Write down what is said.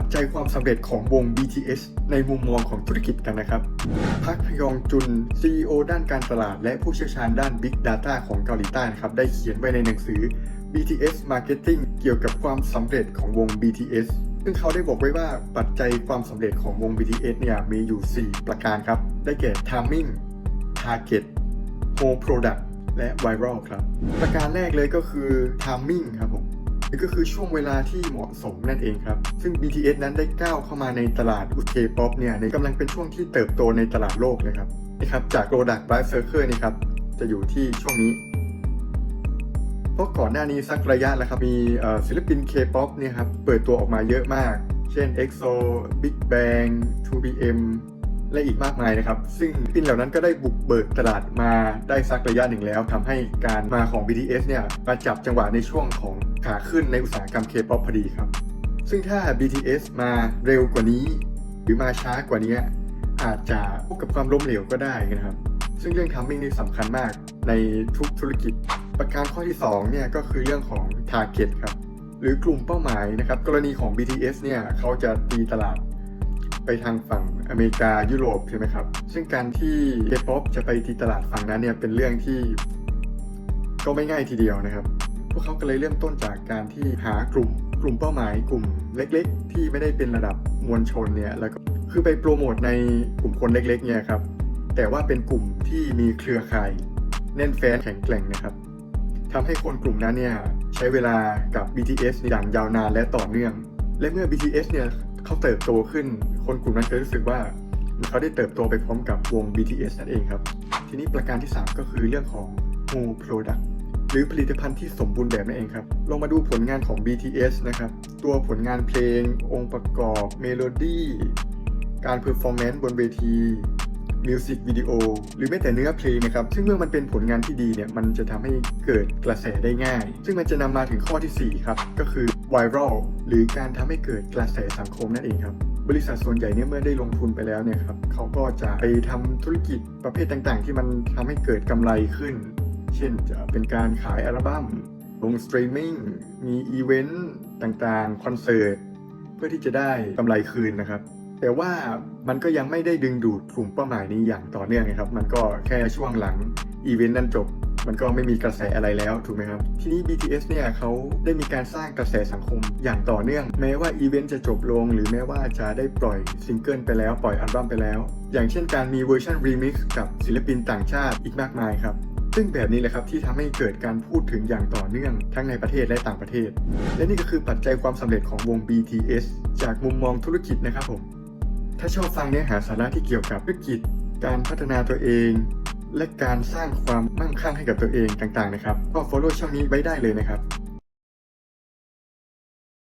ปัจจัยความสำเร็จของวง BTS ในมุมมองของธุรกิจกันนะครับ พักฮยองจุน CEO ด้านการตลาด และผู้เชี่ยวชาญด้าน Big Data ของเกาหลีใต้นะครับ ได้เขียนไว้ในหนังสือ BTS Marketing เกี่ยวกับความสำเร็จของวง BTS ซึ่งเขาได้บอกไว้ว่าปัจจัยความสำเร็จของวง BTS เนี่ยมีอยู่ 4 ประการครับ ได้แก่ Timing Target Whole Product และ Viral ครับ ประการแรกเลยก็คือ Timing ครับผม นี่ก็คือช่วงเวลาที่เหมาะสมนั่นเองครับ ซึ่ง BTS นั้นได้ก้าวเข้ามาในตลาดอุเคป๊อปเนี่ยในกำลังเป็นช่วงที่เติบโตในตลาดโลกเลยครับนะครับจาก Product by Circle นี่ครับจะอยู่ที่ช่วงนี้เพราะก่อนหน้านี้สักระยะแล้วครับมีศิลปิน K-POP เนี่ยครับเปิดตัวออกมาเยอะมาก เช่น EXO Big Bang 2PM และอีกมากมายนะครับ ซึ่งศิลปินเหล่านั้นก็ได้บุกเบิกตลาดมาได้สักระยะหนึ่งแล้วทำให้การมาของ BTS เนี่ยมาจับจังหวะในช่วงของ ขาขึ้นในอุตสาหกรรม K-POP พอดีครับ ซึ่งถ้า BTS มาเร็วกว่านี้ หรือมาช้ากว่านี้อาจจะพบกับความล้มเหลวก็ได้นะครับ ซึ่งเรื่อง timing นี่สำคัญมากในทุกธุรกิจ ประการข้อที่2เนี่ยก็คือเรื่องของ target ครับ หรือกลุ่มเป้าหมายนะครับ กรณีของ BTS เนี่ยเขาจะตีตลาดไปทางฝั่งอเมริกายุโรปใช่ไหมครับ ซึ่งการที่ K-POP จะไปตีตลาดฝั่งนั้นเนี่ยเป็นเรื่องที่ก็ไม่ง่ายทีเดียวนะครับ วกเขาก็เลยเริ่มต้นจากการที่หากลุ่ม กลุ่มเป้าหมาย กลุ่มเล็ก ๆ ที่ไม่ได้เป็นระดับมวลชนเนี่ยแล้วก็คือไปโปรโมทในกลุ่มคนเล็ก ๆ เนี่ยครับแต่ว่าเป็นกลุ่มที่มีเครือข่ายแน่นแฟ้นแข็งแกร่งนะครับทำให้คนกลุ่มนั้นเนี่ยใช้เวลากับ BTS อย่างยาวนานและต่อเนื่อง และเมื่อ BTS เนี่ยเขาเติบโตขึ้น คนกลุ่มนั้นจะรู้สึกว่าเขาได้เติบโตไปพร้อมกับวง BTS นั่นเองครับ ทีนี้ประการที่ 3 ก็คือเรื่องของ Whole Product รือผลิตภัณฑ์ที่สมบูรณ์แบบนั่นเองครับ ลองมาดูผลงานของ BTS นะครับ ตัวผลงานเพลง องค์ประกอบ เมโลดี้ การเพอร์ฟอร์แมนซ์บนเวทีมิวสิกวิดีโอหรือแม้แต่เนื้อเพลงนะครับ ซึ่งเมื่อมันเป็นผลงานที่ดีเนี่ย มันจะทำให้เกิดกระแสได้ง่าย ซึ่งมันจะนำมาถึงข้อทีสี่ 4 ครับ ก็คือ viral หรือการทำให้เกิดกระแสสังคมนั่นเองครับ บริษัทส่วนใหญ่เนี่ยเมื่อได้ลงทุนไปแล้วเนี่ยครับเขาก็จะไปทำธุรกิจประเภทต่างๆ ที่มันทำให้เกิดกำไรขึ้น เช่นจะเป็นการขายอัลบั้มลงสตรีมมิ่งมีอีเวนต์ต่างๆ คอนเสิร์ต เพื่อที่จะได้กำไรคืนนะครับ แต่ว่ามันก็ยังไม่ได้ดึงดูดกลุ่มเป้าหมายนี้อย่างต่อเนื่องนะครับ มันก็แค่ช่วงหลังอีเวนต์นั้นจบมันก็ไม่มีกระแสอะไรแล้วถูกไหมครับ ทีนี้ BTS เนี่ยเขาได้มีการสร้างกระแสสังคมอย่างต่อเนื่อง แม้ว่าอีเวนต์จะจบลง หรือแม้ว่าจะได้ปล่อยซิงเกิลไปแล้วปล่อยอัลบั้มไปแล้ว อย่างเช่นการมีเวอร์ชันรีมิกซ์กับศิลปินต่างชาติอีกมากมายครับ ซึ่งแบบนี้แหละครับที่ทำให้เกิดการพูดถึงอย่างต่อเนื่องทั้งในประเทศและต่างประเทศ และนี่ก็คือปัจจัยความสำเร็จของวง BTS จากมุมมองธุรกิจนะครับผม ถ้าชอบฟังเนื้อหาสาระที่เกี่ยวกับธุรกิจ การพัฒนาตัวเอง และการสร้างความมั่งคั่งให้กับตัวเองต่างๆนะครับ ก็ follow ช่องนี้ไว้ได้เลยนะครับ